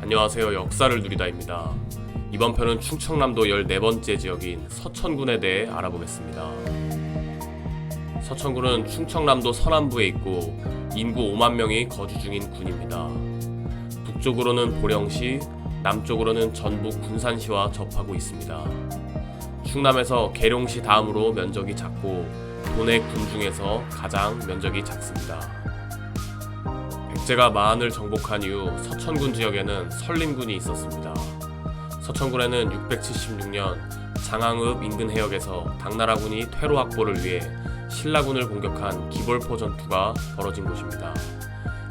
안녕하세요. 역사를 누리다입니다. 이번 편은 충청남도 14번째 지역인 서천군에 대해 알아보겠습니다. 서천군은 충청남도 서남부에 있고 인구 5만 명이 거주 중인 군입니다. 북쪽으로는 보령시, 남쪽으로는 전북 군산시와 접하고 있습니다. 충남에서 계룡시 다음으로 면적이 작고 도내 군 중에서 가장 면적이 작습니다. 백제가 마한을 정복한 이후 서천군 지역에는 설림군이 있었습니다. 서천군에는 676년 장항읍 인근 해역에서 당나라군이 퇴로 확보를 위해 신라군을 공격한 기벌포 전투가 벌어진 곳입니다.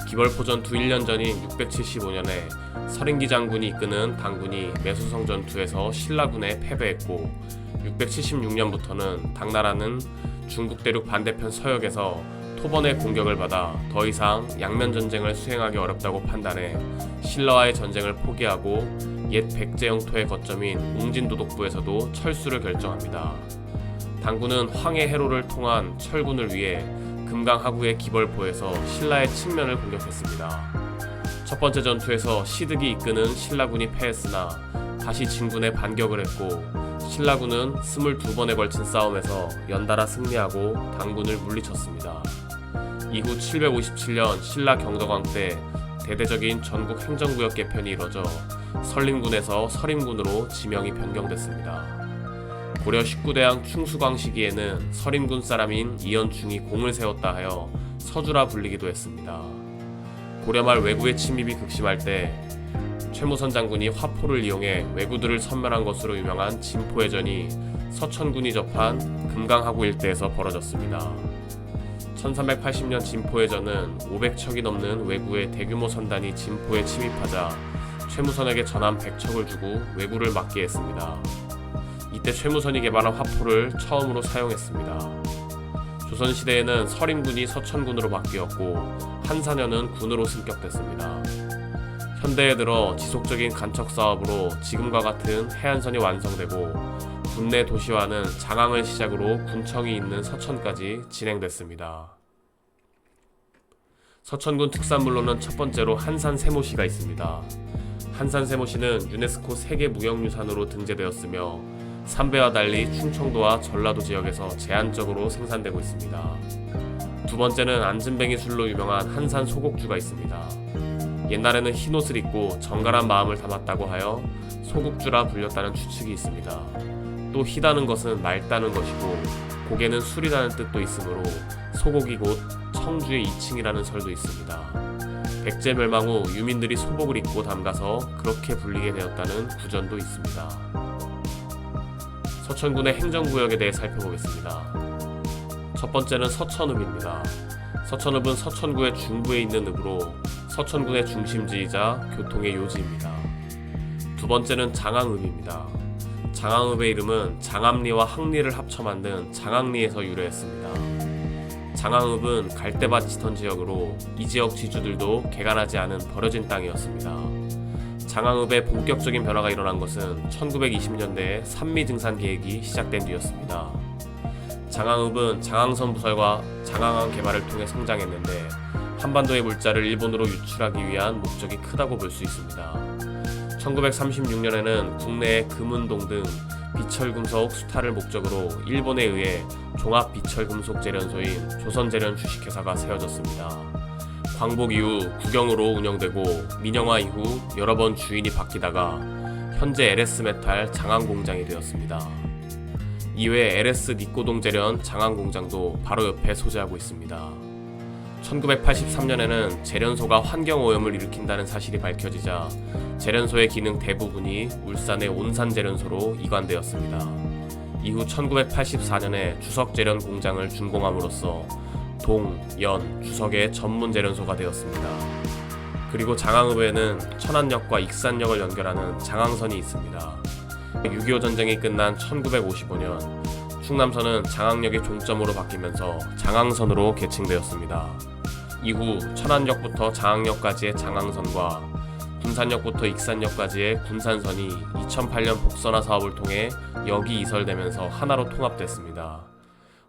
기벌포 전투 1년 전인 675년에 서린기 장군이 이끄는 당군이 매수성 전투에서 신라군에 패배했고 676년부터는 당나라는 중국 대륙 반대편 서역에서 토번의 공격을 받아 더 이상 양면 전쟁을 수행하기 어렵다고 판단해 신라와의 전쟁을 포기하고 옛 백제 영토의 거점인 웅진도독부에서도 철수를 결정합니다. 당군은 황해 해로를 통한 철군을 위해 금강 하구의 기벌포에서 신라의 측면을 공격했습니다. 첫 번째 전투에서 시득이 이끄는 신라군이 패했으나 다시 진군에 반격을 했고 신라군은 22번에 걸친 싸움에서 연달아 승리하고 당군을 물리쳤습니다. 이후 757년 신라 경덕왕 때 대대적인 전국 행정구역 개편이 이뤄져 설림군에서 서림군으로 지명이 변경됐습니다. 고려 19대왕 충수광 시기에는 서림군 사람인 이연충이 공을 세웠다 하여 서주라 불리기도 했습니다. 고려 말 왜구의 침입이 극심할 때 최무선 장군이 화포를 이용해 왜구들을 섬멸한 것으로 유명한 진포해전이 서천군이 접한 금강하구 일대에서 벌어졌습니다. 1380년 진포해전은 500척이 넘는 왜구의 대규모 선단이 진포에 침입하자 최무선에게 전함 100척을 주고 왜구를 막게 했습니다. 이때 최무선이 개발한 화포를 처음으로 사용했습니다. 조선시대에는 서림군이 서천군으로 바뀌었고 한사년은 군으로 승격됐습니다. 현대에 들어 지속적인 간척 사업으로 지금과 같은 해안선이 완성되고 군내 도시화는 장항을 시작으로 군청이 있는 서천까지 진행됐습니다. 서천군 특산물로는 첫 번째로 한산 세모시가 있습니다. 한산 세모시는 유네스코 세계 무형유산으로 등재되었으며 삼배와 달리 충청도와 전라도 지역에서 제한적으로 생산되고 있습니다. 두 번째는 안진뱅이 술로 유명한 한산 소곡주가 있습니다. 옛날에는 흰 옷을 입고 정갈한 마음을 담았다고 하여 소국주라 불렸다는 추측이 있습니다. 또 희다는 것은 맑다는 것이고 고개는 술이라는 뜻도 있으므로 소곡이 곧 청주의 이칭이라는 설도 있습니다. 백제 멸망 후 유민들이 소복을 입고 담가서 그렇게 불리게 되었다는 구전도 있습니다. 서천군의 행정구역에 대해 살펴보겠습니다. 첫 번째는 서천읍입니다. 서천읍은 서천구의 중부에 있는 읍으로 서천군의 중심지이자 교통의 요지입니다. 두 번째는 장항읍입니다. 장항읍의 이름은 장암리와 항리를 합쳐 만든 장항리에서 유래했습니다. 장항읍은 갈대밭 짙은 지역으로 이 지역 지주들도 개간하지 않은 버려진 땅이었습니다. 장항읍의 본격적인 변화가 일어난 것은 1920년대에 산미 증산 계획이 시작된 뒤였습니다. 장항읍은 장항선 부설과 장항항 개발을 통해 성장했는데 한반도의 물자를 일본으로 유출하기 위한 목적이 크다고 볼 수 있습니다. 1936년에는 국내의 금은동 등 비철금속 수탈을 목적으로 일본에 의해 종합 비철금속 재련소인 조선재련 주식회사가 세워졌습니다. 광복 이후 국영으로 운영되고 민영화 이후 여러 번 주인이 바뀌다가 현재 LS메탈 장항공장이 되었습니다. 이외 LS 니코동 재련 장항공장도 바로 옆에 소재하고 있습니다. 1983년에는 재련소가 환경오염을 일으킨다는 사실이 밝혀지자 재련소의 기능 대부분이 울산의 온산재련소로 이관되었습니다. 이후 1984년에 주석재련 공장을 준공함으로써 동, 연, 주석의 전문 재련소가 되었습니다. 그리고 장항읍에는 천안역과 익산역을 연결하는 장항선이 있습니다. 6.25 전쟁이 끝난 1955년 충남선은 장항역의 종점으로 바뀌면서 장항선으로 개칭되었습니다. 이후 천안역부터 장항역까지의 장항선과 군산역부터 익산역까지의 군산선이 2008년 복선화 사업을 통해 역이 이설되면서 하나로 통합됐습니다.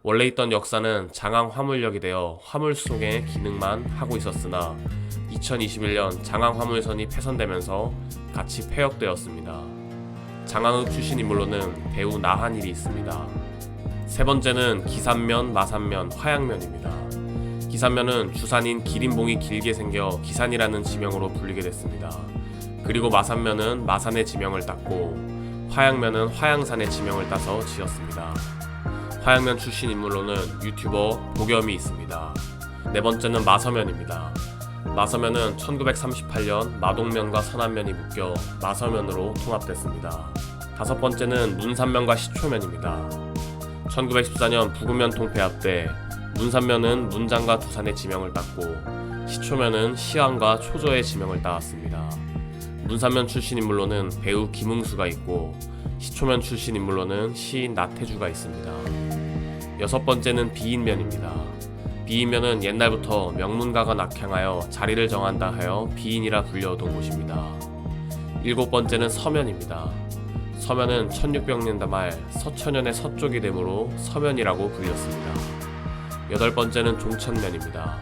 원래 있던 역사는 장항 화물역이 되어 화물 수송의 기능만 하고 있었으나 2021년 장항 화물선이 폐선되면서 같이 폐역되었습니다. 장항읍 출신 인물로는 배우 나한일이 있습니다. 세 번째는 기산면, 마산면, 화양면입니다. 기산면은 주산인 기린봉이 길게 생겨 기산이라는 지명으로 불리게 됐습니다. 그리고 마산면은 마산의 지명을 땄고 화양면은 화양산의 지명을 따서 지었습니다. 화양면 출신 인물로는 유튜버 보겸이 있습니다. 네 번째는 마서면입니다. 마서면은 1938년 마동면과 선안면이 묶여 마서면으로 통합됐습니다. 다섯 번째는 문산면과 시초면입니다. 1914년 부구면 통폐합 때 문산면은 문장과 두산의 지명을 땄고 시초면은 시안과 초조의 지명을 따왔습니다. 문산면 출신 인물로는 배우 김웅수가 있고 시초면 출신 인물로는 시인 나태주가 있습니다. 여섯 번째는 비인면입니다. 비인면은 옛날부터 명문가가 낙향하여 자리를 정한다 하여 비인이라 불려오던 곳입니다. 일곱 번째는 서면입니다. 서면은 1600년대 말 서천년의 서쪽이 되므로 서면이라고 불렸습니다. 여덟 번째는 종천면입니다.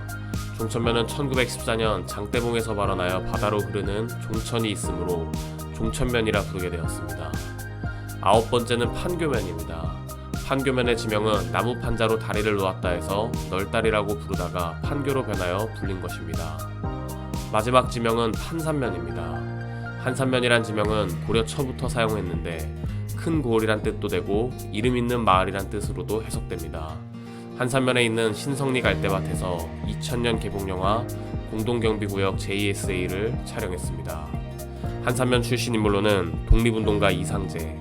종천면은 1914년 장대봉에서 발원하여 바다로 흐르는 종천이 있으므로 종천면이라 부르게 되었습니다. 아홉 번째는 판교면입니다. 판교면의 지명은 나무 판자로 다리를 놓았다 해서 널다리라고 부르다가 판교로 변하여 불린 것입니다. 마지막 지명은 판산면입니다. 한산면이란 지명은 고려 초부터 사용했는데 큰 고을이란 뜻도 되고 이름 있는 마을이란 뜻으로도 해석됩니다. 한산면에 있는 신성리 갈대밭에서 2000년 개봉 영화 공동경비구역 JSA를 촬영했습니다. 한산면 출신 인물로는 독립운동가 이상재,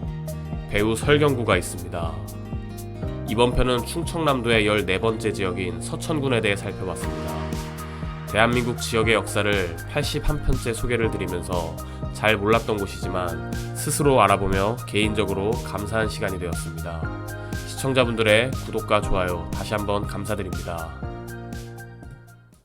배우 설경구가 있습니다. 이번 편은 충청남도의 14번째 지역인 서천군에 대해 살펴봤습니다. 대한민국 지역의 역사를 81편째 소개를 드리면서 잘 몰랐던 곳이지만 스스로 알아보며 개인적으로 감사한 시간이 되었습니다. 시청자분들의 구독과 좋아요 다시 한번 감사드립니다.